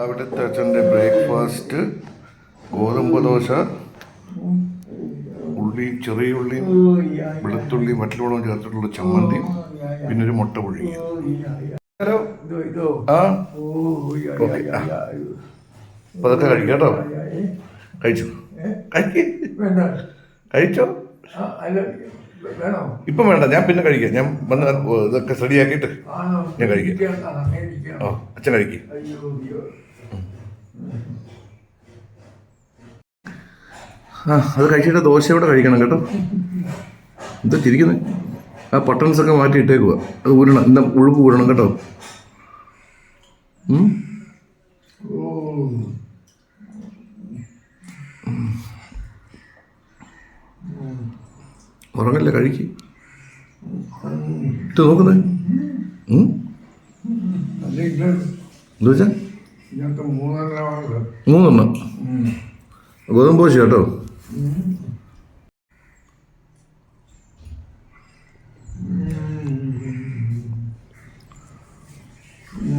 അവിടുത്തെ അച്ഛന്റെ ബ്രേക്ക്ഫാസ്റ്റ് ഗോതമ്പ് ദോശ ഉള്ളിയും ചെറിയ ഉള്ളിയും വെളുത്തുള്ളിയും മറ്റുള്ളവളും ചേർത്തിട്ടുള്ള ചമ്മന്തി പിന്നെ ഒരു മുട്ട പുഴുങ്ങി. ഹലോ? ആ? അതൊക്കെ കഴിക്കാം കേട്ടോ. കഴിച്ചു? കഴിച്ചോ? ഇപ്പം വേണ്ട ഞാൻ പിന്നെ കഴിക്കാം. ഞാൻ വന്ന് ഇതൊക്കെ റെഡിയാക്കിയിട്ട് ഞാൻ കഴിക്കാം. ഓ അച്ഛൻ കഴിക്കും. അത് കഴിച്ചിട്ട് ദോശയോടെ കഴിക്കണം കേട്ടോ. എന്താ ചിരിക്കുന്നത് ആ ബട്ടൺസ് ഒക്കെ മാറ്റി ഇട്ടേക്കുക അത് ഊരണം എന്താ ഉഴുപ്പ് ഊരണം കേട്ടോ. ഉറങ്ങല്ല കഴിക്ക്? ഇട്ട് നോക്കുന്നേ. എന്താ വെച്ചാ? ഇതിനകത്ത് മൂന്നെണ്ണമാണ് മൂന്നെണ്ണം. ഗോതമ്പ് ദോശ കേട്ടോ?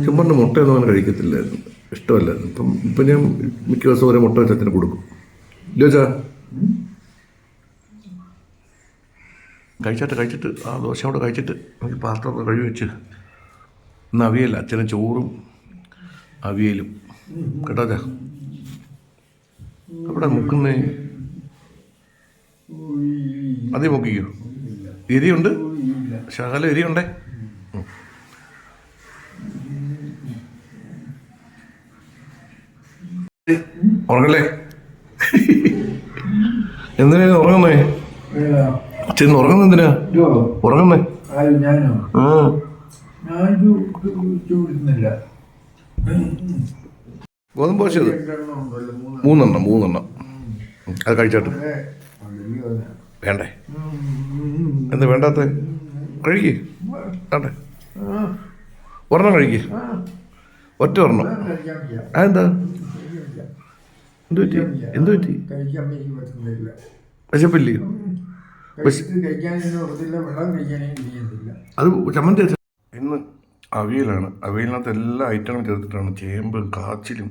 ചെമ്മണ്ണ മുട്ടയൊന്നും അങ്ങനെ കഴിക്കത്തില്ലായിരുന്നു. ഇഷ്ടമല്ലായിരുന്നു. ഇപ്പം ഇപ്പം ഞാൻ മിക്ക ദിവസം ഓരോ മുട്ട വെച്ച് അച്ഛന് കൊടുക്കും. ഇല്ലോ ചാ കഴിച്ചിട്ട് കഴിച്ചിട്ട് ആ ദോശ കൂടെ കഴിച്ചിട്ട് എനിക്ക് പാത്രമൊക്കെ കഴുകി വെച്ച്. ഇന്ന് അവിയല്ല അച്ഛന് ചോറും അവിയലും. കേട്ടോ അവിടെ മുക്കുന്നേ? അതേ മുക്കിക്കോ. എരിയുണ്ട്? ശകലം എരിയുണ്ടേ. ഉറങ്ങല്ലേ? എന്തിനാ ഉറങ്ങുന്നേ? ചെന്ന് ഉറങ്ങുന്ന എന്തിനാ? ഉറങ്ങുന്നേ? ആ ഗോതമ്പ് ദോശ അത് മൂന്നെണ്ണം മൂന്നെണ്ണം. അത് കഴിച്ചോട്ട്. വേണ്ടേ. എന്താ വേണ്ടാത്ത കഴിക്കേ. വേണ്ടേ? ഒരെണ്ണം കഴിക്കേ. ഒറ്റ ഒരെണ്ണം. അതെന്താ? എന്തുപറ്റി എന്തുപറ്റി എന്ത് പറ്റി? പറ്റി വിശപ്പില്ലേ അത് ചമ്മന്തി ഇന്ന് അവിയലാണ്. അവിയലിനകത്ത് എല്ലാ ഐറ്റങ്ങളും ചേർത്തിട്ടാണ് ചേമ്പ് കാച്ചിലും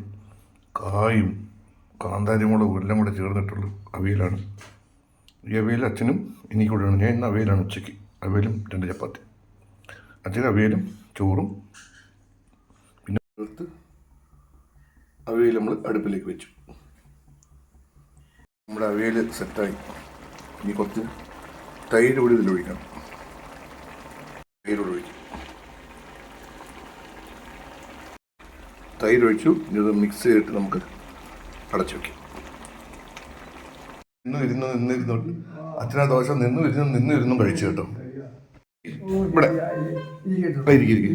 കായും കാന്താരിമുളകും എല്ലാം കൂടെ ചേർന്നിട്ടുള്ള അവിയലാണ്. ഈ അവിയൽ അച്ഛനും എനിക്ക് കൂടെയാണ് ഞാൻ ഇന്ന് അവിയലാണ് ഉച്ചയ്ക്ക്. അവിയലും രണ്ട് ചപ്പാത്തി. അച്ഛന് അവിയലും ചോറും പിന്നെ ചേർത്ത് അവിയൽ നമ്മൾ അടുപ്പിലേക്ക് വെച്ചു. നമ്മുടെ അവിയൽ സെറ്റായി. ഇനി കുറച്ച് തൈര് കൂടി ഇതിലൊഴിക്കണം. തൈര് കൂടി ഒഴിക്കും തൈര് ഒഴിച്ചു ഇത് മിക്സ് ചെയ്തിട്ട് നമുക്ക് അടച്ചു വെക്കാം നിന്നും ഇരുന്ന് നിന്ന് ഇരുന്നോട്ട് അച്ഛനാ ദോശ നിന്നും ഇരുന്ന് നിന്നും ഇരുന്നും കഴിച്ചു കേട്ടോ ഇവിടെ ഇരിക്ക്,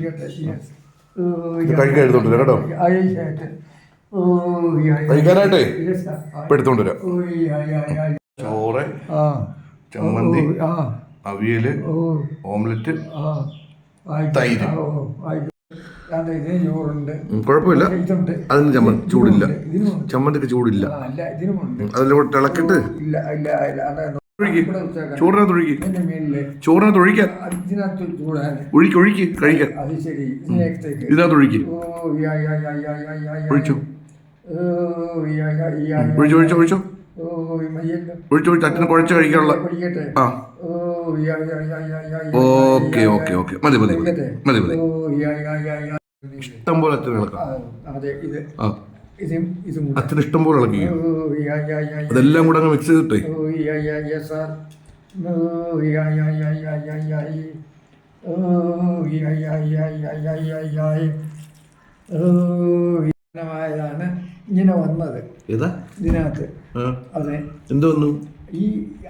കഴിക്കാൻ എടുത്തോണ്ട് വരാം കേട്ടോ. കഴിക്കാനായിട്ടേ ഇപ്പൊ എടുത്തോണ്ട് വരാം. ചോറ്. ചമ്മന്തി. അവിയൽ ഓംലെറ്റ്. തൈര്. ചോറുണ്ട് കുഴപ്പമില്ല അതിന് ചമ്മന്തി ചൂടില്ല ചമ്മന്തിക്ക് ചൂടില്ല അതിലൂടെ വെച്ചേക്കാം. ചോറിനകത്ത് ഒഴുകി ചോറിനകത്ത് ഒഴിക്കാൻ ഒഴുക്കി ഒഴുക്കി കഴിക്കാൻ ഇതിനകത്ത് ഒഴുക്കി ഒഴിച്ചു ഒഴിച്ചു. ഒഴിച്ചു ഒഴിച്ചു ഒഴിച്ചു ഒഴിച്ചു അച്ഛന് കുഴച്ച് കഴിക്കാനുള്ള ആ ഓക്കെ ഓക്കെ ഓക്കെ മതി മതി മതി മതി ഇഷ്ടം പോലെ അച്ഛന് ഇളക്കാം ഇഷ്ടം പോലെ ഇളക്കി അതെല്ലാം കൂടെ അങ്ങ് മിക്സ് ചെയ്തിട്ടേ Oh. Oh. Oh. Oh ഇങ്ങനെ വന്നത് ഏതാ ഇതിനകത്ത് അതെ എന്ത് വന്നു ഈ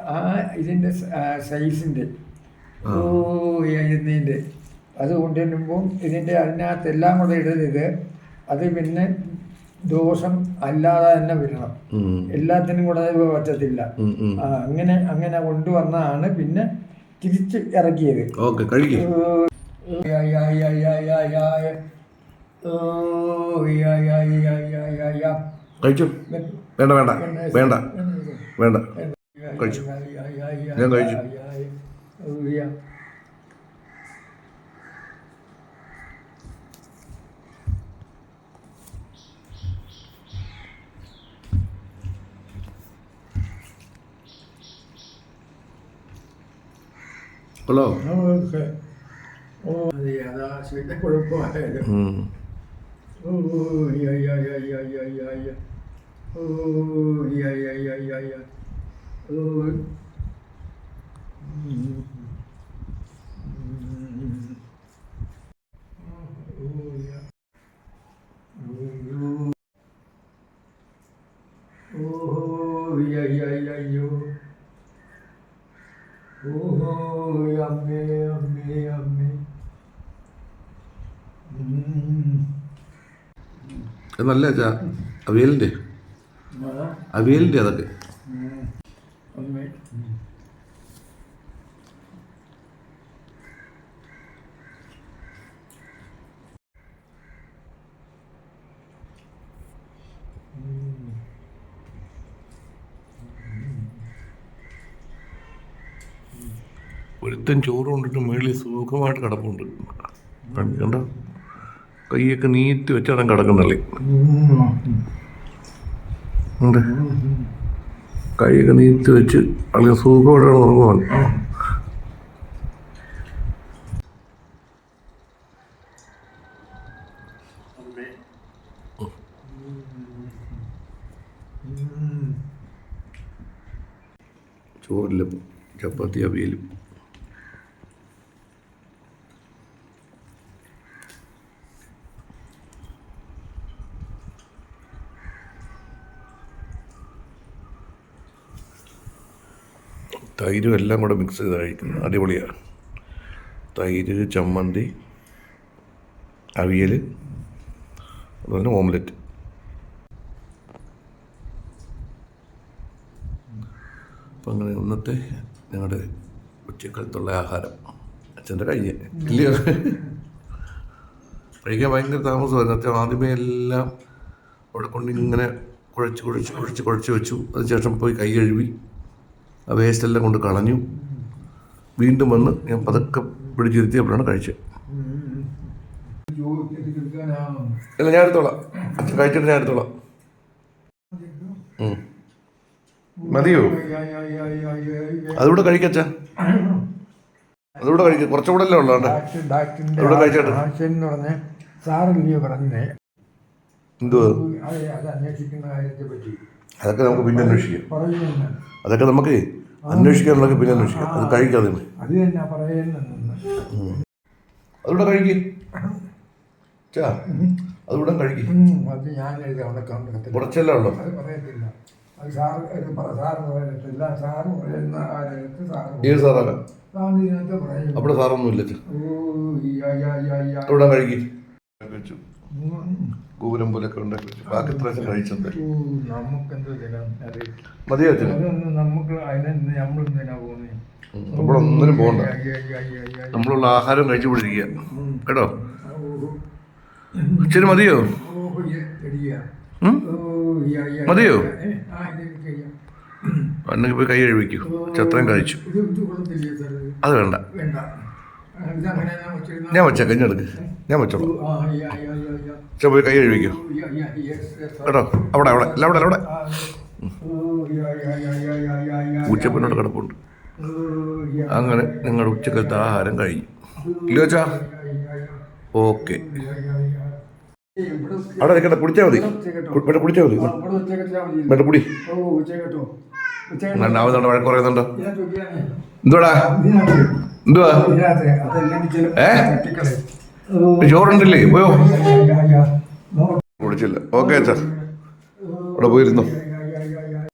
ആ ഇതിന്റെ സൈസിന്റെ ഓ ഇതിന്റെ അത് കൊണ്ടുവരുമ്പോൾ ഇതിന്റെ അതിനകത്ത് എല്ലാം കൂടെ ഇടരുത് അത് പിന്നെ ദോഷം അല്ലാതെ തന്നെ വരണം എല്ലാത്തിനും കൂടെ പറ്റത്തില്ല അങ്ങനെ അങ്ങനെ കൊണ്ടുവന്നാണ് പിന്നെ തിരിച്ച് ഇറക്കിയത്. കഴിച്ചു വേണ്ട വേണ്ട വേണ്ട വേണ്ട കഴിച്ചു ഞാൻ കഴിച്ചു കൊള്ളോ കുഴപ്പമായത് നല്ല അവിയലിന്റെ അവിയലിന്റെ അതൊക്കെ. ഉം. ഒരുത്തൻ ചോറ് കൊണ്ടിട്ട് മേളിൽ സുഖമായിട്ട് കിടപ്പുണ്ട് കണ്ട കൈയൊക്കെ നീട്ടി വെച്ചാണ് കിടക്കുന്നല്ലേ. ഉണ്ട് കൈയൊക്കെ നീട്ടി വെച്ച് വളരെ സുഖമായിട്ട് ഉറങ്ങുവാൻ. ചോറിലും ചപ്പാത്തി അവിയലും. തൈരും എല്ലാം കൂടെ മിക്സ് ചെയ്ത് കഴിക്കുന്നത്. അടിപൊളിയാണ്. തൈര് ചമ്മന്തി അവിയൽ അതുപോലെ ഓംലെറ്റ്. അപ്പം അങ്ങനെ ഇന്നത്തെ ഞങ്ങളുടെ ഉച്ചക്കാലത്തുള്ള ആഹാരം. അച്ഛന്റെ കഴിഞ്ഞ് ഇല്ലയോ? കഴിക്കാൻ ഭയങ്കര താമസമായിരുന്നു. അച്ഛൻ ആദ്യമേ എല്ലാം അവിടെ കൊണ്ട് ഇങ്ങനെ കുഴച്ച് കുഴച്ച് കുഴച്ച് കുഴച്ച് വെച്ചു. അതിനുശേഷം പോയി കൈ കഴുകി ആ വേസ്റ്റ് എല്ലാം കൊണ്ട് കളഞ്ഞു. വീണ്ടും വന്ന് ഞാൻ പതുക്കെ പിടിച്ചിരുത്തിയപ്പോഴാണ് കഴിച്ചത്. അല്ല ഞാൻ എടുത്തോളാം. കഴിച്ചിട്ട് ഞാൻ എടുത്തോളാം. മതിയോ? അതുകൂടെ കഴിക്കച്ച? അതുകൂടെ കഴിക്ക. കുറച്ചുകൂടെ അല്ലേ ഉള്ളൂ വേണ്ട? ഇവിടെ കഴിച്ചോട്ടെ. സാറില്ലയോ പറഞ്ഞേ അതൊക്കെ നമുക്ക് പിന്നെ അന്വേഷിക്കാം. അതൊക്കെ നമുക്ക് അന്വേഷിക്കാനുള്ളതൊക്കെ പിന്നെ അന്വേഷിക്കാം. അത് കഴിക്കാതെ അത് തന്നെ അതുകൂടെ കഴിക്കും. ചാ അതുകൂടെ കഴിക്കും. അത് ഞാൻ അവിടെ കണ്ടെത്തില്ല കുറച്ചല്ലേ ഉള്ളൂ അത് പറയത്തില്ല. അത് സാറ് അത് പറ- സാറ് പറയത്തില്ല. സാറ് പറയുന്ന ആ രംഗത്ത് സാറ് പറയും. ഏത് സാറാണ്? സാറ് ഇതിനകത്ത് പറയും അവിടെ കഴിക്കും. വെച്ചു. ഗോപുരം പോലൊക്കെ ഉണ്ടാക്കി വെച്ചു. ബാക്കി പ്രാവശ്യം കഴിച്ചത് മതിയോ ഒന്നിനും പോകണ്ട. നമ്മളുള്ള ആഹാരം കഴിച്ചു പിടിക്കുക. കേട്ടോ? ഇച്ചിരി മതിയോ? മതിയോ? അന്നൊക്കെ. അല്ലെങ്കിൽ പോയി കൈ കഴിവിക്കൂ ചത്രം കഴിച്ചു? അത് വേണ്ട. ഞാൻ ഞാൻ വെച്ചേക്കാം ഇഞ്ഞ് എടുക്ക് ഞാൻ വെച്ചോളൂ. പക്ഷെ പോയി കൈ കഴിവിക്കോ കേട്ടോ അവിടെ അവിടെ അല്ല അവിടെ അവിടെ ഉച്ചപ്പനോട് കിടപ്പുണ്ട് അങ്ങനെ നിങ്ങൾ ഉച്ചക്കലത്തെ ആഹാരം കഴിഞ്ഞു ഇല്ലയോ ചാ യാ, യാ, യാ. ഓക്കെ അവിടെ നിൽക്കട്ടെ കുടിച്ചാൽ മതി ഇവിടെ കുടിച്ചാൽ മതി ഇവിടെ കുടി. ഉച്ചക്കത്തെ രണ്ടാമതുണ്ട് വഴക്ക് പറയുന്നുണ്ടോ. എന്തുവാടാ. എന്തുവാ ഏ? ചോറുണ്ടല്ലേ പോയോ. കുടിച്ചില്ല ഓക്കെ അച്ഛാ അവിടെ പോയിരുന്നു